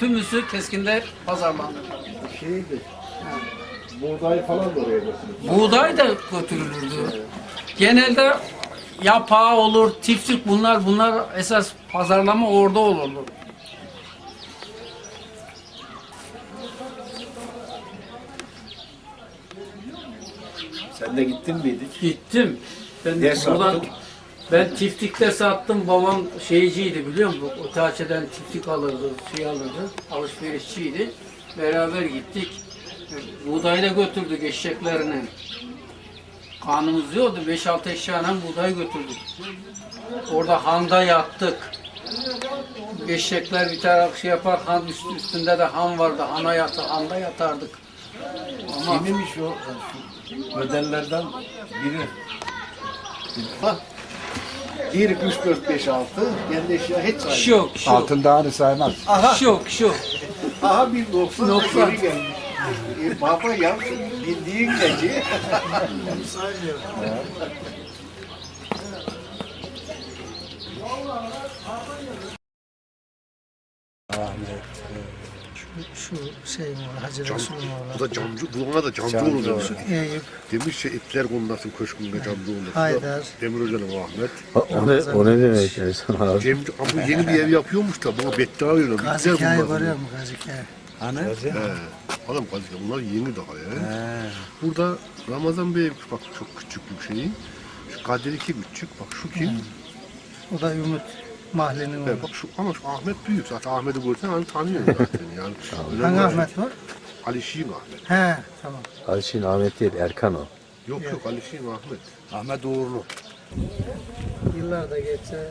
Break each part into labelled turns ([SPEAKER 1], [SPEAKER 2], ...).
[SPEAKER 1] tümüsü keskinde pazarlandı.
[SPEAKER 2] Şeydi. Buğday falan da oraya.
[SPEAKER 1] Buğday da götürülürdü. Genelde yapağı olur, tiftik bunlar bunlar esas pazarlama orada olurdu.
[SPEAKER 2] Sen de gittin miydik?
[SPEAKER 1] Gittim. Ben
[SPEAKER 2] Ne
[SPEAKER 1] buradan
[SPEAKER 2] sattın?
[SPEAKER 1] Ben tiftikte sattım. Babam şeyciydi biliyor musun? O tahçeden tiftik alırdı, şey alırdı. Alışverişçiydi. Beraber gittik. Buğdayı da götürdük eşeklerine. Kanımız yoktu. 5-6 eşyayla buğday götürdük. Orada handa yattık. Eşekler bir taraf şey yapar, han üst- üstünde de han vardı. Hana yatır, handa yatardık. Ama
[SPEAKER 2] Kimmiş o? Modellerden biri. Bak. 1, 2, 3, 4, 5, 6. Kendi eşya hiç saymıyor.
[SPEAKER 1] şok, şok,
[SPEAKER 3] Altında hani saymaz.
[SPEAKER 2] Aha,
[SPEAKER 1] şok, şok.
[SPEAKER 2] aha bir 90 da
[SPEAKER 1] 90.
[SPEAKER 2] geri gelmiş. E, baba ya bildiğin gece.
[SPEAKER 4] Şu şey mi var, Hacı Resul'ün oğlu.
[SPEAKER 5] Bu da camcı, buna da camcı,
[SPEAKER 3] Camcı
[SPEAKER 5] olur demiş.
[SPEAKER 4] Eyüp,
[SPEAKER 5] Demiş şey itler konmasın köşkünde camcı olur.
[SPEAKER 4] Haydar.
[SPEAKER 5] Demir Hoca'nın Ahmet.
[SPEAKER 6] O ne, o ne demek Ersan abi?
[SPEAKER 5] Cemci, ama yeni bir ev yapıyormuş da buna beddua veriyor.
[SPEAKER 4] Gazi
[SPEAKER 5] İtler
[SPEAKER 4] Kaya
[SPEAKER 5] konmasın.
[SPEAKER 4] görüyor musun Gazi Kaya?
[SPEAKER 3] Hani?
[SPEAKER 5] He. Adam gazi bunlar yeni daha ya. Burada Ramazan Bey bak çok küçük bir şey. Şu Kadir iki küçük. Bak şu kim?
[SPEAKER 4] O da Ümit
[SPEAKER 5] He,
[SPEAKER 4] oğlu.
[SPEAKER 5] bak şu ama şu Ahmet büyük. Zaten Ahmet'i görsen hani tanıyorsun zaten yani. Öyle
[SPEAKER 4] Hangi
[SPEAKER 5] mi?
[SPEAKER 4] Ahmet var?
[SPEAKER 5] Ali Şiim Ahmet.
[SPEAKER 4] He, tamam.
[SPEAKER 6] Alişin Ahmet değil Erkan o.
[SPEAKER 5] Yok yok Ali Şiim Ahmet.
[SPEAKER 3] Ahmet Uğurlu.
[SPEAKER 4] Yıllar da geçse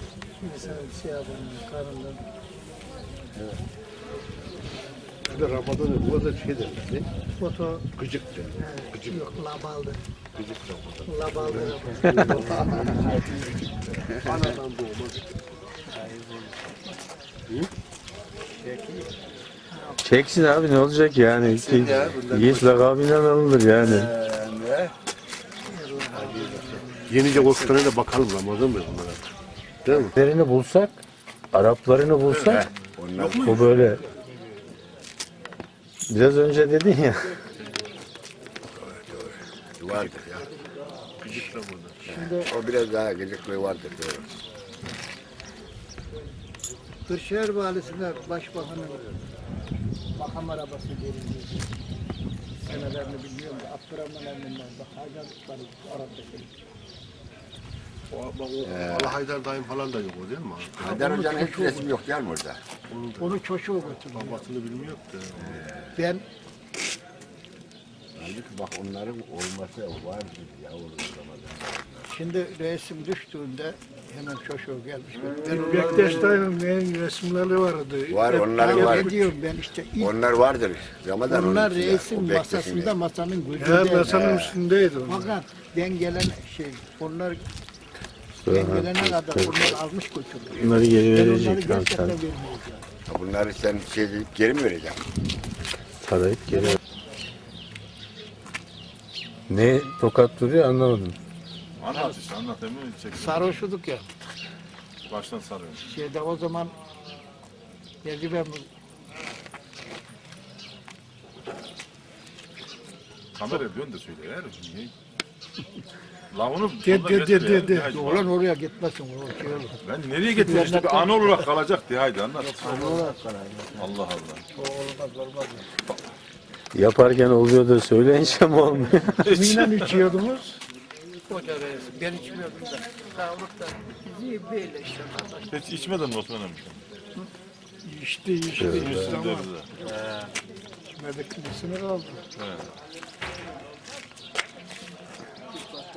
[SPEAKER 4] insan bir şey yapamıyor karından.
[SPEAKER 5] Bir de Ramazan'ı burada şey derler. Ne?
[SPEAKER 4] Foto
[SPEAKER 5] Gıcık derler.
[SPEAKER 4] he,
[SPEAKER 5] Gıcık.
[SPEAKER 4] yok labaldı.
[SPEAKER 5] Gıcık Ramazan.
[SPEAKER 4] Labaldı.
[SPEAKER 5] Anadan doğma
[SPEAKER 6] Çeksin abi ne olacak yani? Yiğit lakabıyla alınır yani.
[SPEAKER 5] Yenice koşlarına da bakalım Ramazan Bey bunlara. Değil mi?
[SPEAKER 6] Araplarını bulsak, Araplarını bulsak, bu böyle. Biraz önce dedin ya.
[SPEAKER 5] Vardır ya. Ramazan.
[SPEAKER 7] O biraz daha gecikmeyi vardır diyorum.
[SPEAKER 4] Kırşehir Valisi'ne Başbakan'ın makam arabası verildi. Senelerini bilmiyorum da Abdurrahman emminden bak Haydar Arap'taki.
[SPEAKER 5] Bak, o, Allah Haydar dayım falan da yok o değil mi?
[SPEAKER 7] Haydar Hoca'nın hiç resim yok değil mi orada?
[SPEAKER 4] Onu çocuğu götürdü.
[SPEAKER 5] Babasını bilmiyor da.
[SPEAKER 4] Ben
[SPEAKER 7] Halbuki bak onların olması var ya o zaman.
[SPEAKER 4] Şimdi resim düştüğünde hemen çocuğu gelmiş. Ben Bektaş dayımın benim resimleri vardı.
[SPEAKER 7] Var, onlar
[SPEAKER 4] ben
[SPEAKER 7] var.
[SPEAKER 4] Ne diyorum ben işte ilk
[SPEAKER 7] Onlar vardır. Ramazan
[SPEAKER 4] onlar
[SPEAKER 7] onun içinde,
[SPEAKER 4] reisin
[SPEAKER 7] o beklesin
[SPEAKER 4] masasında
[SPEAKER 7] ya.
[SPEAKER 4] masanın gücünde.
[SPEAKER 2] masanın üstündeydi
[SPEAKER 4] Fakat ben gelen şey onlar ben gelene kadar onlar almış götürdü.
[SPEAKER 6] Bunları geri
[SPEAKER 4] Ben onları
[SPEAKER 6] verecek lan
[SPEAKER 4] gerçekten
[SPEAKER 6] sen.
[SPEAKER 4] vermeyeceğim.
[SPEAKER 7] Bunları sen şey geri mi vereceksin?
[SPEAKER 6] Tarayıp geri ver. Ne tokat duruyor anlamadım.
[SPEAKER 8] Anlat işte anlat emin çek.
[SPEAKER 4] Sarhoşluk ya.
[SPEAKER 8] Baştan sarıyorum.
[SPEAKER 4] Şeyde o zaman Gerçi ben
[SPEAKER 8] Kameraya dön de söyle eğer. Niye? La onu
[SPEAKER 4] de de de
[SPEAKER 8] ya,
[SPEAKER 4] de de. Ulan oraya gitmesin. O şey olur.
[SPEAKER 8] Ben nereye getirdim işte bir an olarak kalacak diye haydi anlat.
[SPEAKER 4] Oraya karar.
[SPEAKER 8] Allah Allah.
[SPEAKER 4] O olmaz olmaz.
[SPEAKER 6] Yaparken oluyor da söyleyince mi olmuyor?
[SPEAKER 4] Kiminle içiyordunuz? Ben içmiyordum da. Sağlıkta. Bizi böyle işte.
[SPEAKER 8] Hiç içmedin mi Osman amca?
[SPEAKER 4] İşte işte. Evet, işte
[SPEAKER 8] ama.
[SPEAKER 4] İçmedik birisini
[SPEAKER 8] kaldı.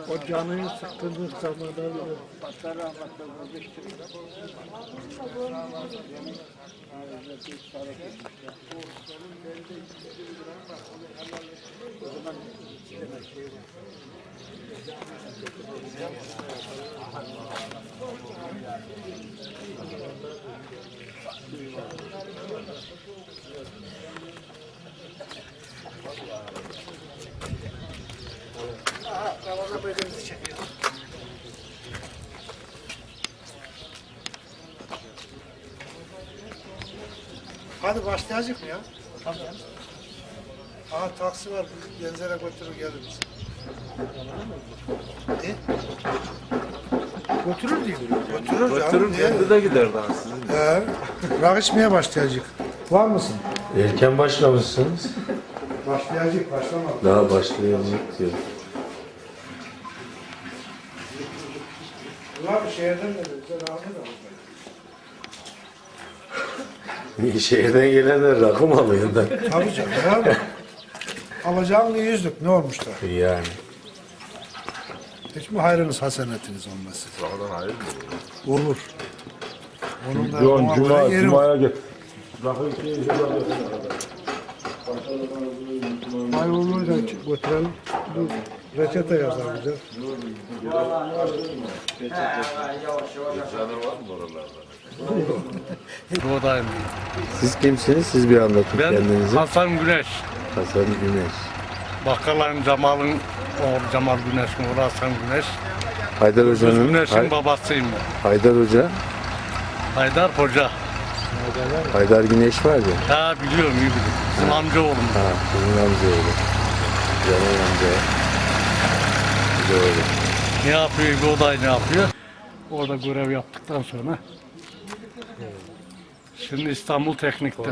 [SPEAKER 4] O canını sıktığınız zamanlar yok. O zaman
[SPEAKER 3] Hadi başlayacak mı ya? Tabii. Aha taksi var. Genzere götürür gelir misin? Götürür diyor. Götürür. Götürür
[SPEAKER 6] de gider daha sizin.
[SPEAKER 3] He. Rakı içmeye başlayacak. Var mısın?
[SPEAKER 6] Erken başlamışsınız.
[SPEAKER 3] Başlayacak, başlamadı.
[SPEAKER 6] Daha başlayacak diyor.
[SPEAKER 3] Bunlar şehirden de bize da
[SPEAKER 6] Şehirden gelenler rakı mı alıyor da?
[SPEAKER 3] Tabii canım. Alacağın yüzlük ne olmuş da?
[SPEAKER 6] Yani.
[SPEAKER 3] Hiç mi hayrınız hasenetiniz olmaz?
[SPEAKER 8] Sağdan hayır mı?
[SPEAKER 3] Olur. Onun da
[SPEAKER 9] cuma
[SPEAKER 3] göre yeri
[SPEAKER 9] cumaya git.
[SPEAKER 3] Maymunluğu da götürelim. Dur. Reçete yazar bize.
[SPEAKER 10] Buğdayım.
[SPEAKER 6] Siz kimsiniz? Siz bir anlatın
[SPEAKER 10] Ben
[SPEAKER 6] kendinizi.
[SPEAKER 10] Hasan Güneş.
[SPEAKER 6] Hasan Güneş.
[SPEAKER 10] Bakkalan Cemal'ın oğlu Cemal Güneş'in oğlu Hasan Güneş.
[SPEAKER 6] Haydar Hoca'nın
[SPEAKER 10] Güneş'in
[SPEAKER 6] Hay-
[SPEAKER 10] babasıyım ben.
[SPEAKER 6] Haydar Hoca,
[SPEAKER 10] Haydar Hoca.
[SPEAKER 6] Haydar Güneş var ya.
[SPEAKER 10] Ha biliyorum iyi biliyorum. Bizim amca oğlum.
[SPEAKER 6] Ha, sizin amcaoğlu. Canan amca. Doğru.
[SPEAKER 10] Ne yapıyor buğday ne yapıyor? Orada görev yaptıktan sonra. Şimdi İstanbul Teknik'te.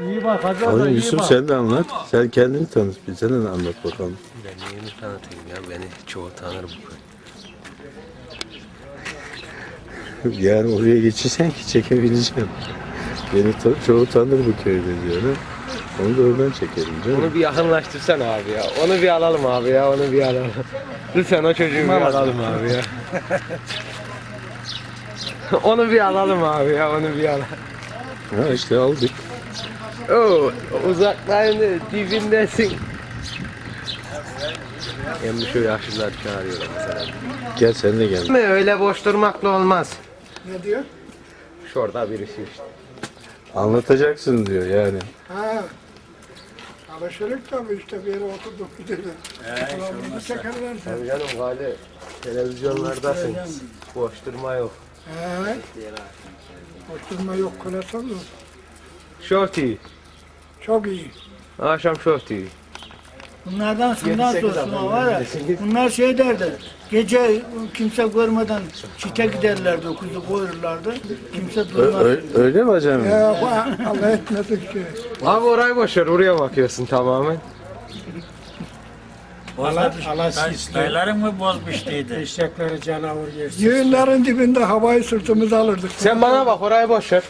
[SPEAKER 10] İyi bak hadi
[SPEAKER 6] Oğlum
[SPEAKER 10] orada iyi
[SPEAKER 6] Yusuf
[SPEAKER 10] bak.
[SPEAKER 6] sen de anlat. Sen kendini tanıt. Bir sen de anlat bakalım.
[SPEAKER 11] Ben neyini tanıtayım ya beni çoğu tanır bu köy.
[SPEAKER 6] Yani oraya geçirsen ki çekebileceğim. Beni ta- çoğu tanır bu köyde diyor. ha. Onu da oradan çekelim canım.
[SPEAKER 11] Onu bir yakınlaştırsan abi ya. Onu bir alalım abi ya onu bir alalım. Lütfen o çocuğu bir alalım abi ya. onu bir alalım abi ya onu bir alalım.
[SPEAKER 6] Ha işte aldık.
[SPEAKER 11] Oo uzakların dibindesin. Hem şu yaşlılar çağırıyorlar mesela.
[SPEAKER 6] Gel sen de gel.
[SPEAKER 11] Mi öyle boş durmakla olmaz.
[SPEAKER 3] Ne diyor?
[SPEAKER 11] Şurada birisi işte.
[SPEAKER 6] Anlatacaksın diyor yani.
[SPEAKER 3] Ha. Alışırık tabii işte bir yere oturduk gidelim. Ulan bizi çekerlerse.
[SPEAKER 11] Tabii canım galiba televizyonlardasın. Boş durma yok.
[SPEAKER 3] He. Oturma yok mı?
[SPEAKER 11] Show TV.
[SPEAKER 3] Çok iyi.
[SPEAKER 11] Akşam TV.
[SPEAKER 4] Bunlardan şundan sorsun var ya. Bunlar şey derdi. Gece kimse görmeden çite giderlerdi, kuzu koyurlardı. Kimse
[SPEAKER 6] Ö-
[SPEAKER 4] durmaz.
[SPEAKER 6] ö- öyle mi hocam?
[SPEAKER 3] Ya Allah etmesin ki.
[SPEAKER 11] Abi orayı boş ver, oraya bakıyorsun tamamen.
[SPEAKER 1] Dayıların mı bozmuştuydu? Eşekleri canavar yersin.
[SPEAKER 3] Yığınların dibinde havayı sırtımıza alırdık.
[SPEAKER 11] Sen bana bak, orayı boş ver.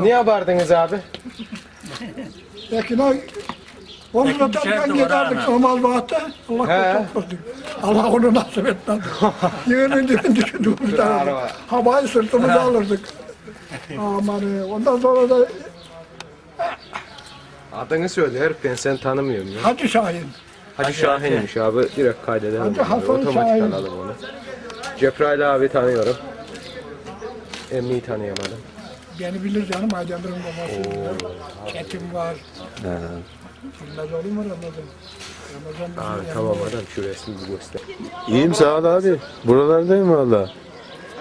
[SPEAKER 11] Niye abardınız abi?
[SPEAKER 3] Lakin o onu da ben giderdik normal vakti. Allah kurtarsın. Allah onu nasip etmedi. Yığının dibinde dururdu. Havayı sırtımıza alırdık. Aman ondan sonra da
[SPEAKER 11] Adını söyle herif, ben seni tanımıyorum ya.
[SPEAKER 3] Hacı Şahin.
[SPEAKER 11] Hacı Şahin'miş abi, direkt kaydedelim.
[SPEAKER 3] Hacı. Hasan
[SPEAKER 11] Otomatik
[SPEAKER 3] Şahin.
[SPEAKER 11] alalım onu. Cebrail abi tanıyorum. Emmi'yi tanıyamadım.
[SPEAKER 3] Beni bilir canım Aydemir'in babası. Çetin var.
[SPEAKER 6] Ha.
[SPEAKER 3] Bilmez olur mu Ramazan? Ramazan
[SPEAKER 11] Abi
[SPEAKER 3] bizim
[SPEAKER 11] tamam adam, şu resmi bir göster.
[SPEAKER 6] İyiyim sağ ol abi. Buralardayım valla.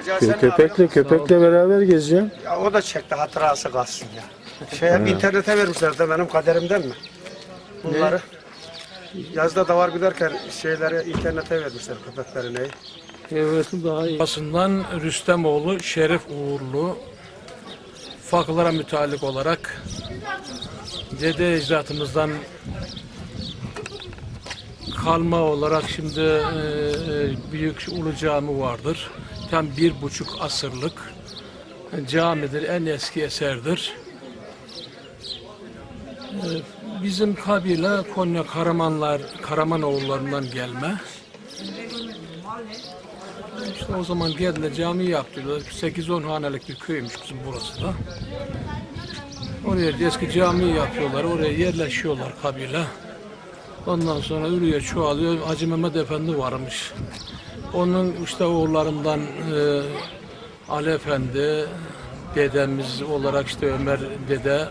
[SPEAKER 6] Kö- köpekle köpekle beraber gezeceğim.
[SPEAKER 12] Ya o da çekti hatırası kalsın ya. Şeye internete vermişler de benim kaderimden mi? Bunları. Yazda davar giderken şeyleri internete vermişler köpekleri neyi.
[SPEAKER 10] Basından Rüstemoğlu Şerif Uğurlu faklara müteallik olarak dede ecdatımızdan kalma olarak şimdi e, e, büyük ulu cami vardır. Tam bir buçuk asırlık camidir, en eski eserdir. Bizim kabile Konya Karamanlar, Karamanoğullarından gelme. İşte o zaman geldiler cami yaptılar. 8-10 hanelik bir köymüş bizim burası da. Oraya eski cami yapıyorlar. Oraya yerleşiyorlar kabile. Ondan sonra ürüye çoğalıyor. Hacı Mehmet Efendi varmış. Onun işte oğullarından e, Ali Efendi, dedemiz olarak işte Ömer dede,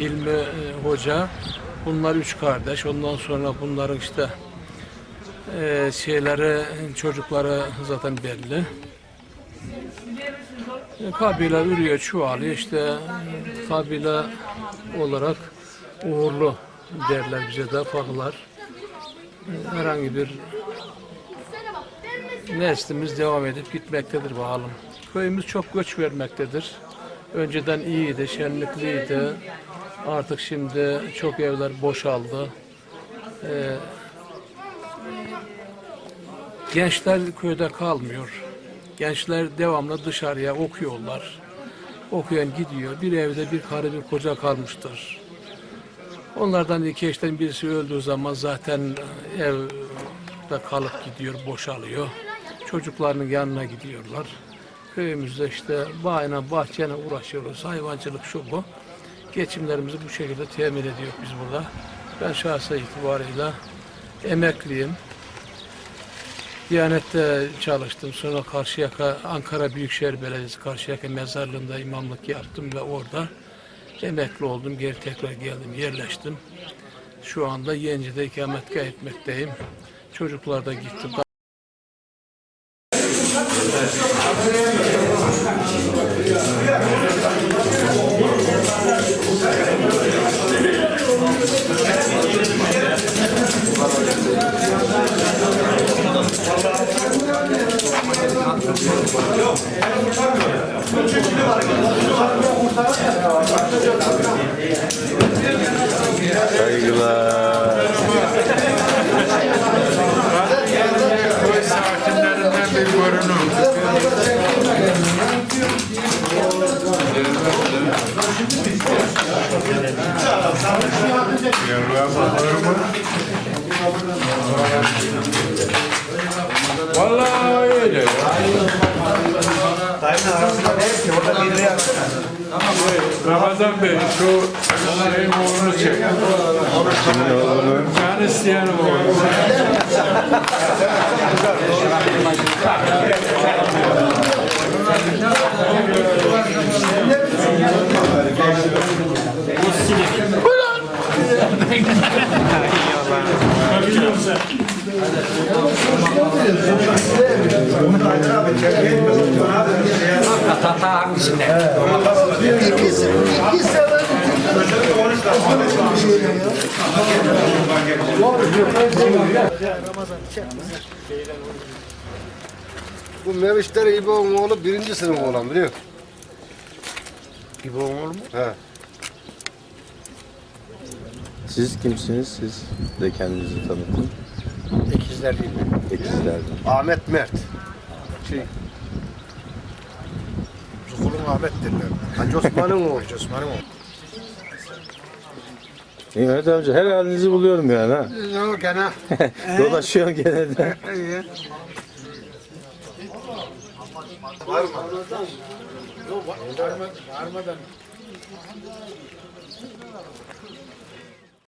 [SPEAKER 10] Hilmi e, Hoca. Bunlar üç kardeş. Ondan sonra bunların işte Ee, şeyleri, çocukları zaten belli. E, kabile ürüyor, çoğalıyor. İşte kabile olarak uğurlu derler bize de fakılar. E, Herhangi bir neslimiz devam edip gitmektedir bakalım. Köyümüz çok göç vermektedir. Önceden iyiydi, şenlikliydi. Artık şimdi çok evler boşaldı. Ee, gençler köyde kalmıyor. Gençler devamlı dışarıya okuyorlar. Okuyan gidiyor. Bir evde bir karı bir koca kalmıştır. Onlardan iki eşten birisi öldüğü zaman zaten evde kalıp gidiyor, boşalıyor. Çocuklarının yanına gidiyorlar. Köyümüzde işte bağına, bahçene uğraşıyoruz. Hayvancılık şu bu. Geçimlerimizi bu şekilde temin ediyoruz biz burada. Ben şahsa itibarıyla emekliyim. Diyanet'te çalıştım. Sonra Karşıyaka, Ankara Büyükşehir Belediyesi Karşıyaka mezarlığında imamlık yaptım ve orada emekli oldum. Geri tekrar geldim, yerleştim. Şu anda Yenci'de ikametgah etmekteyim. Çocuklar da gitti.
[SPEAKER 8] Şu şeyin oğlunu çek.
[SPEAKER 6] Kimin oğlunu?
[SPEAKER 8] Can isteyen oğlu.
[SPEAKER 5] Bu Mevişler İbo'nun oğlu birinci sınıf olan biliyor musun? İbo'nun oğlu mu? He.
[SPEAKER 6] Siz kimsiniz? Siz de kendinizi tanıtın.
[SPEAKER 12] İkizler değil mi?
[SPEAKER 6] Ekizlerden.
[SPEAKER 5] Ahmet Mert.
[SPEAKER 9] Şey, Zukulun Ahmet derler.
[SPEAKER 5] Hacı Osman'ın oğlu.
[SPEAKER 9] Hacı Osman'ın oğlu.
[SPEAKER 6] Mehmet amca her halinizi buluyorum yani ha.
[SPEAKER 12] Yok gene.
[SPEAKER 6] Dolaşıyorsun gene de.
[SPEAKER 12] İyi.